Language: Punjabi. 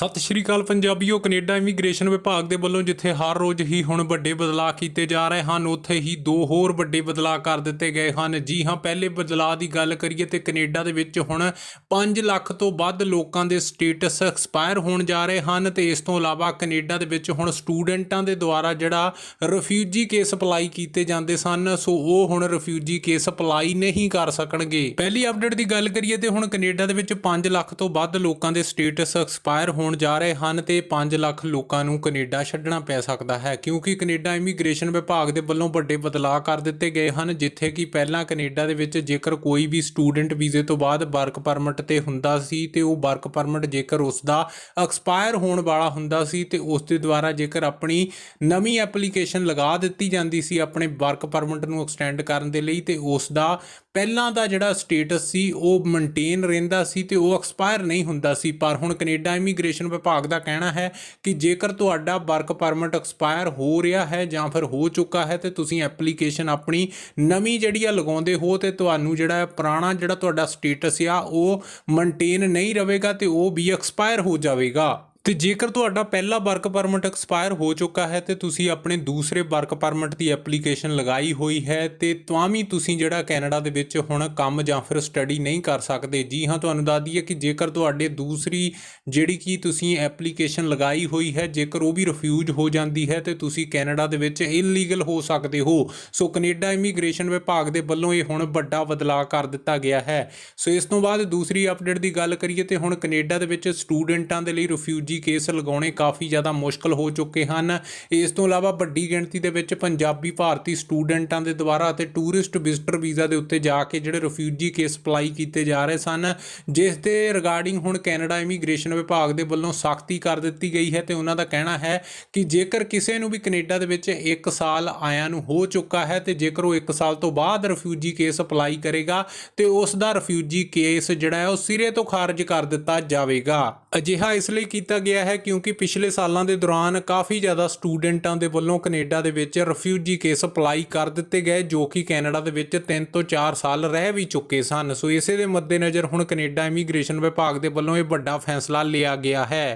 ਸਤਿ ਸ਼੍ਰੀ ਅਕਾਲ ਪੰਜਾਬੀਓ, ਕੈਨੇਡਾ ਇਮੀਗ੍ਰੇਸ਼ਨ ਵਿਭਾਗ ਦੇ ਵੱਲੋਂ ਜਿੱਥੇ ਹਰ ਰੋਜ਼ ਹੀ ਹੁਣ ਵੱਡੇ ਬਦਲਾਅ ਕੀਤੇ ਜਾ ਰਹੇ ਹਨ, ਉੱਥੇ ਹੀ ਦੋ ਹੋਰ ਵੱਡੇ ਬਦਲਾਅ ਕਰ ਦਿੱਤੇ ਗਏ ਹਨ। ਜੀ ਹਾਂ, ਪਹਿਲੇ ਬਦਲਾਅ ਦੀ ਗੱਲ ਕਰੀਏ ਤੇ ਕੈਨੇਡਾ ਦੇ ਵਿੱਚ ਹੁਣ 5 ਲੱਖ ਤੋਂ ਵੱਧ ਲੋਕਾਂ ਦੇ ਸਟੇਟਸ ਐਕਸਪਾਇਰ ਹੋਣ ਜਾ ਰਹੇ ਹਨ ਤੇ ਇਸ ਤੋਂ ਇਲਾਵਾ ਕੈਨੇਡਾ ਦੇ ਵਿੱਚ ਹੁਣ ਸਟੂਡੈਂਟਾਂ ਦੇ ਦੁਆਰਾ ਜਿਹੜਾ ਰਿਫਿਊਜੀ ਕੇਸ ਅਪਲਾਈ ਕੀਤੇ ਜਾਂਦੇ ਸਨ, ਸੋ ਉਹ ਹੁਣ ਰਿਫਿਊਜੀ ਕੇਸ ਅਪਲਾਈ ਨਹੀਂ ਕਰ ਸਕਣਗੇ। ਪਹਿਲੀ ਅਪਡੇਟ ਦੀ ਗੱਲ ਕਰੀਏ ਤੇ ਹੁਣ ਕੈਨੇਡਾ ਦੇ ਵਿੱਚ 5 ਲੱਖ ਤੋਂ ਵੱਧ ਲੋਕਾਂ ਦੇ ਸਟੇਟਸ ਐਕਸਪਾਇਰ ਹੋਣ ਜਾ ਰਹੇ ਹਨ ਤੇ 5 ਲੱਖ ਲੋਕਾਂ ਨੂੰ ਕੈਨੇਡਾ ਛੱਡਣਾ ਪੈ ਸਕਦਾ ਹੈ, ਕਿਉਂਕਿ ਕੈਨੇਡਾ ਇਮੀਗ੍ਰੇਸ਼ਨ ਵਿਭਾਗ ਦੇ ਵੱਲੋਂ ਵੱਡੇ ਬਦਲਾਅ ਕਰ ਦਿੱਤੇ ਗਏ ਹਨ, ਜਿੱਥੇ ਕਿ ਪਹਿਲਾਂ ਕੈਨੇਡਾ ਦੇ ਵਿੱਚ ਜੇਕਰ ਕੋਈ ਵੀ ਸਟੂਡੈਂਟ ਵੀਜ਼ੇ ਤੋਂ ਬਾਅਦ ਵਰਕ ਪਰਮਿਟ ਤੇ ਹੁੰਦਾ ਸੀ ਤੇ ਉਹ ਵਰਕ ਪਰਮਿਟ ਜੇਕਰ ਉਸ ਦਾ ਐਕਸਪਾਇਰ ਹੋਣ ਵਾਲਾ ਹੁੰਦਾ ਸੀ ਤੇ ਉਸ ਦੇ ਦੁਆਰਾ ਜੇਕਰ ਆਪਣੀ ਨਵੀਂ ਐਪਲੀਕੇਸ਼ਨ ਲਗਾ ਦਿੱਤੀ ਜਾਂਦੀ ਸੀ ਆਪਣੇ ਵਰਕ ਪਰਮਿਟ ਨੂੰ ਐਕਸਟੈਂਡ ਕਰਨ ਦੇ ਲਈ ਤੇ ਉਸ ਦਾ ਪਹਿਲਾਂ ਦਾ ਜਿਹੜਾ ਸਟੇਟਸ ਸੀ ਉਹ ਮੇਨਟੇਨ ਰਹਿੰਦਾ ਸੀ ਤੇ ਉਹ ਐਕਸਪਾਇਰ ਨਹੀਂ ਹੁੰਦਾ ਸੀ, ਪਰ ਹੁਣ ਕੈਨੇਡਾ ਇਮੀਗ੍ਰੇਸ਼ਨ ਵਿਭਾਗ ਦਾ ਕਹਿਣਾ ਹੈ ਕਿ ਜੇਕਰ ਤੁਹਾਡਾ ਵਰਕ ਪਰਮਿਟ ਐਕਸਪਾਇਰ ਹੋ ਰਿਹਾ ਹੈ ਜਾਂ ਫਿਰ ਹੋ ਚੁੱਕਾ ਹੈ ਤੇ ਤੁਸੀਂ ਐਪਲੀਕੇਸ਼ਨ ਆਪਣੀ ਨਵੀਂ ਜਿਹੜੀ ਆ ਲਗਾਉਂਦੇ ਹੋ ਤੇ ਤੁਹਾਨੂੰ ਜਿਹੜਾ ਪੁਰਾਣਾ ਜਿਹੜਾ ਤੁਹਾਡਾ ਸਟੇਟਸ ਆ, ਉਹ ਮੇਨਟੇਨ ਨਹੀਂ ਰਹੇਗਾ ਤੇ ਉਹ ਵੀ ਐਕਸਪਾਇਰ ਹੋ ਜਾਵੇਗਾ। ਤੇ ਜੇਕਰ ਤੁਹਾਡਾ ਪਹਿਲਾ ਵਰਕ ਪਰਮਿਟ ਐਕਸਪਾਇਰ ਹੋ ਚੁੱਕਾ ਹੈ, ਤੇ ਤੁਸੀਂ ਆਪਣੇ ਦੂਸਰੇ ਵਰਕ ਪਰਮਿਟ ਦੀ ਐਪਲੀਕੇਸ਼ਨ ਲਗਾਈ ਹੋਈ ਹੈ, ਤੇ ਤਾਂ ਤੁਸੀਂ ਜਿਹੜਾ ਕੈਨੇਡਾ ਦੇ ਵਿੱਚ ਹੁਣ ਕੰਮ ਜਾਂ ਫਿਰ ਸਟੱਡੀ ਨਹੀਂ ਕਰ ਸਕਦੇ। ਜੀ ਹਾਂ, ਤੁਹਾਨੂੰ ਦੱਸ ਦਈਏ ਕਿ ਜੇਕਰ ਤੁਹਾਡੇ ਦੂਸਰੀ ਜਿਹੜੀ ਕਿ ਤੁਸੀਂ ਐਪਲੀਕੇਸ਼ਨ ਲਗਾਈ ਹੋਈ ਹੈ, ਜੇਕਰ ਉਹ ਵੀ ਰਿਫਿਊਜ਼ ਹੋ ਜਾਂਦੀ ਹੈ, ਤੇ ਤੁਸੀਂ ਕੈਨੇਡਾ ਦੇ ਵਿੱਚ ਇਲੀਗਲ ਹੋ ਸਕਦੇ ਹੋ। ਸੋ ਕੈਨੇਡਾ ਇਮੀਗ੍ਰੇਸ਼ਨ ਵਿਭਾਗ ਦੇ ਵੱਲੋਂ ਇਹ ਹੁਣ ਵੱਡਾ ਬਦਲਾਅ ਕਰ ਦਿੱਤਾ ਗਿਆ ਹੈ। ਸੋ ਇਸ ਤੋਂ ਬਾਅਦ ਦੂਸਰੀ ਅਪਡੇਟ ਦੀ ਗੱਲ ਕਰੀਏ, ਤੇ ਹੁਣ ਕੈਨੇਡਾ ਦੇ ਵਿੱਚ ਸਟੂਡੈਂਟਾਂ ਦੇ ਲਈ ਰਿਫਿਊਜੀ ਕੇਸ ਲਗਾਉਣੇ ਕਾਫੀ ਜ਼ਿਆਦਾ ਮੁਸ਼ਕਲ ਹੋ ਚੁੱਕੇ ਹਨ। ਇਸ ਤੋਂ ਇਲਾਵਾ ਵੱਡੀ ਗਿਣਤੀ ਦੇ ਵਿੱਚ ਪੰਜਾਬੀ ਭਾਰਤੀ ਸਟੂਡੈਂਟਾਂ ਦੇ ਦੁਆਰਾ ਅਤੇ ਟੂਰਿਸਟ ਵਿਜ਼ਟਰ ਵੀਜ਼ਾ ਦੇ ਉੱਤੇ ਜਾ ਕੇ ਜਿਹੜੇ ਰਿਫਿਊਜੀ ਕੇਸ ਅਪਲਾਈ ਕੀਤੇ ਜਾ ਰਹੇ ਸਨ, ਜਿਸ ਦੇ ਰਿਗਾਰਡਿੰਗ ਹੁਣ ਕੈਨੇਡਾ ਇਮੀਗ੍ਰੇਸ਼ਨ ਵਿਭਾਗ ਦੇ ਵੱਲੋਂ ਸਖਤੀ ਕਰ ਦਿੱਤੀ ਗਈ ਹੈ ਤੇ ਉਹਨਾਂ ਦਾ ਕਹਿਣਾ ਹੈ ਕਿ ਜੇਕਰ ਕਿਸੇ ਨੂੰ ਵੀ ਕੈਨੇਡਾ ਦੇ ਵਿੱਚ 1 ਸਾਲ ਆਇਆਂ ਨੂੰ ਹੋ ਚੁੱਕਾ ਹੈ ਤੇ ਜੇਕਰ ਉਹ 1 ਸਾਲ ਤੋਂ ਬਾਅਦ ਰਿਫਿਊਜੀ ਕੇਸ ਅਪਲਾਈ ਕਰੇਗਾ ਤੇ ਉਸ ਦਾ ਰਿਫਿਊਜੀ ਕੇਸ ਜਿਹੜਾ ਹੈ ਉਹ ਸਿਰੇ ਤੋਂ ਖਾਰਜ ਕਰ ਦਿੱਤਾ ਜਾਵੇਗਾ। ਅਜਿਹਾ ਇਸ ਲਈ ਕੀਤਾ ਗਿਆ ਹੈ ਕਿਉਂਕਿ ਪਿਛਲੇ ਸਾਲਾਂ ਦੇ ਦੌਰਾਨ ਕਾਫੀ ਜ਼ਿਆਦਾ ਸਟੂਡੈਂਟਾਂ ਦੇ ਵੱਲੋਂ ਕੈਨੇਡਾ ਦੇ ਵਿੱਚ ਰਿਫਿਊਜੀ ਕੇਸ ਅਪਲਾਈ ਕਰ ਦਿੱਤੇ ਗਏ, ਜੋ ਕਿ ਕੈਨੇਡਾ ਦੇ ਵਿੱਚ 3 ਤੋਂ 4 ਸਾਲ ਰਹਿ ਵੀ ਚੁੱਕੇ ਸਨ। ਸੋ ਇਸੇ ਦੇ ਮੱਦੇਨਜ਼ਰ ਹੁਣ ਕੈਨੇਡਾ ਇਮੀਗ੍ਰੇਸ਼ਨ ਵਿਭਾਗ ਦੇ ਵੱਲੋਂ ਇਹ ਵੱਡਾ ਫੈਸਲਾ ਲਿਆ ਗਿਆ ਹੈ।